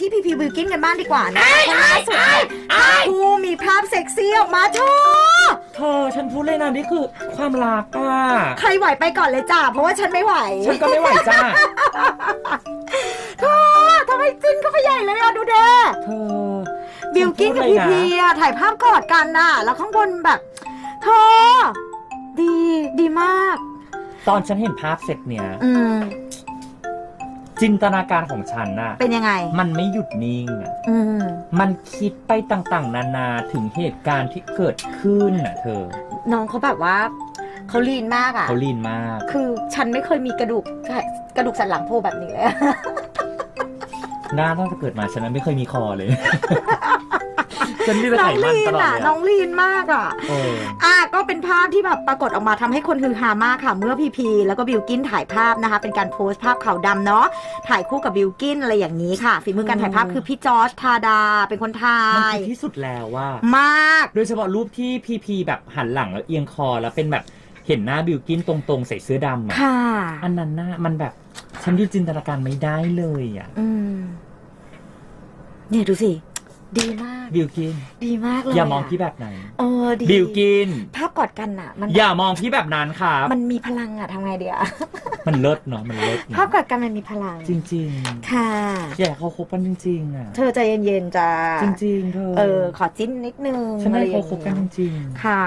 ที่พีพีบิวกินกันบ้างดีกว่านะเพราะล่าสุดเนี่ยทั้งคู่มีภาพเซ็กซี่ออกมาโชว์เธอฉันพูดเลยนะนี่คือความรักอะใครไหวไปก่อนเลยจ้าเพราะว่าฉันไม่ไหว ฉันก็ไม่ไหวจ้าเธอทำไมจิ้นก็ไปใหญ่เลยอะดูเด้เธอบิวกินกับฉัพีพูดพีเลยนะอะถ่ายภาพกอดกันน่ะ แล้วข้างบนแบบเธอดีดีมาก ตอนฉันเห็นภาพเสร็จเนี่ยอืม จินตนาการของฉันน่ะ เป็นยังไง มันไม่หยุดนิ่งอะอืม มันคิดไปต่างๆ นานาถึงเหตุการณ์ที่เกิดขึ้นน่ะ เธอน้องเขาแบบว่าเขาลีนมากอะ เขาลีนมาก คือฉันไม่เคยมีกระดูกกระดูกสันหลังโผล่แบบนี้เลยหน้าตั้งแต่เกิดมาฉันนั้นไม่เคยมีคอเลย ฉันมีแต่น้อไขงมันลีตนลอดอะ เลยน้ออะงลีนมากอะ เออ อะก็ เป็นภาพที่แบบปรากฏออกมาทำให้คนฮือฮามากค่ะ เมื่อพีพีแล้วก็บิวกินถ่ายภาพนะคะ เป็นการโพสต์ภาพขาวดำเนาะถ่ายคู่กับบิวกินอะไรอย่างนี้ค่ะฝีมือการถ่ายภาพคือพี่จอร์จทาดา เป็นคนถ่ามันยคือที่สุดแล้วว่ามาก โดยเฉพาะรูปที่พีพีแบบหันหลังแล้วเอียงคอแล้วเป็นแบบเห็นหน้าบิวกินตรงๆ ใส่เสื้อดำอะค่ะอันนั้นน่ะมันแบบฉันดูจินตนาการไม่ได้เลยอะอืมเนี่ยดูสิ ดีมากบิวกินดีมากเลยอย่ามองพี่แบบนั้นเอ อดีบิวกิน ภาพกอดกันอะ มันอย่ามองพี่แบบนั้นครับ มันมีพลังอะทำไงเดียมันเลิศเนาะมันเลิศเนอะภาพกอดกันมันมีพลังจริงค่ะ ๆอยากให้เขาคบกันจริง ๆ อะ เธอใจเย็นๆจ้าจริง ๆ เธอเออ ขอจิ้นนิดนึงฉันให้อะไรอย่เขางคบกันงี้ยจริงค่ะ